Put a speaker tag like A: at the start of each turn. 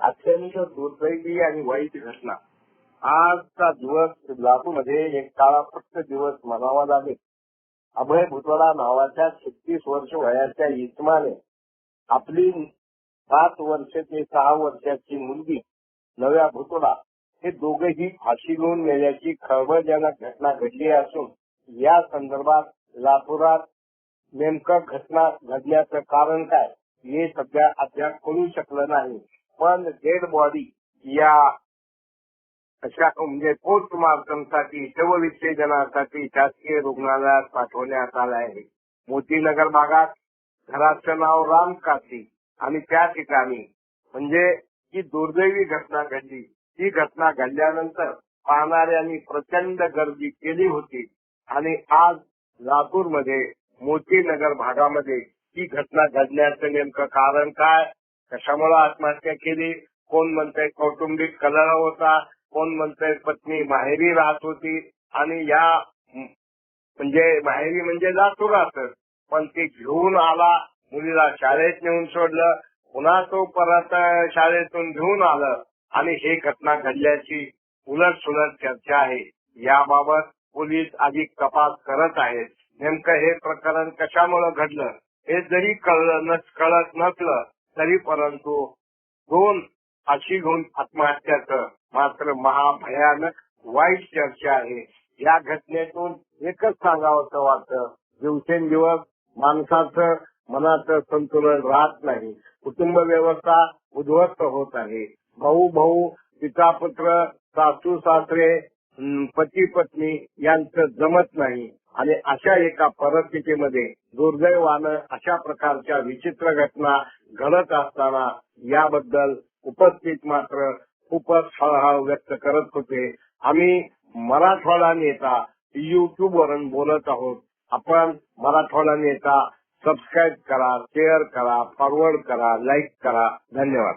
A: अत्यंत दुर्दैवी आणि वाईट घटना. आजचा दिवस लातूरमध्ये एक काळापट्ट दिवस म्हणावा लागेल. अभय भुतवाडा नावाच्या छत्तीस वर्ष वयाच्या इस्माने आपली सात वर्ष ते सहा वर्षाची मुलगी नव्या भुतोडा हे दोघेही फाशी घेऊन नेल्याची खळबळजनक घटना घडली असून या संदर्भात लातूरात नेमकं घटना घडण्याचं कारण काय हे सध्या अद्याप कळू शकलं नाही. पण डेड बॉडी या अशा म्हणजे पोस्टमार्टमसाठी शवविच्छेदनासाठी शासकीय रुग्णालयात पाठवण्यात आलं आहे. मोतीनगर भागात घराचं नाव राम काशी आणि त्या ठिकाणी म्हणजे ही दुर्दैवी घटना घडली. ही घटना घडल्यानंतर पाहणाऱ्यांनी प्रचंड गर्दी केली होती आणि आज लातूरमध्ये मोतीनगर भागामध्ये ही घटना घडण्याचं नेमकं कारण काय? कशामुळे आत्महत्या केली? कोण म्हणतंय कौटुंबिक कलह होता? कोण म्हणतंय पत्नी माहेरी राहत होती? आणि या म्हणजे माहेरी म्हणजे लातूरातच पण ते घेऊन आला मुलीला शाळेत नेऊन सोडलं. पुन्हा तो परत शाळेतून घेऊन आलं. आणि हे घटना घडल्याची उलट सुलट चर्चा आहे. याबाबत पोलीस अधिक तपास करत आहेत. नेमकं हे प्रकरण कशामुळे घडलं हे जरी कळलं कळत नसलं तरी परंतु दोन फाशी घेऊन आत्महत्याचं मात्र महाभयानक वाईट चर्चा आहे. या घटनेतून एकच सांगावं वाटतं दिवसेंदिवस माणसाचं मनाचं संतुलन राहत नाही. कुटुंब व्यवस्था उद्ध्वस्त होत आहे. भाऊ भाऊ पिता पुत्र सासू सासरे पती पत्नी यांचं जमत नाही. आणि अशा एका परिस्थितीमध्ये दुर्दैवानं अशा प्रकारच्या विचित्र घटना घडत असताना याबद्दल उपस्थित मात्र खूपच हळहळ व्यक्त करत होते. आम्ही मराठवाडा नेता युट्यूब वरून बोलत आहोत. आपण मराठवाडा नेता सबस्क्राईब करा शेअर करा फॉरवर्ड करा लाईक करा. धन्यवाद.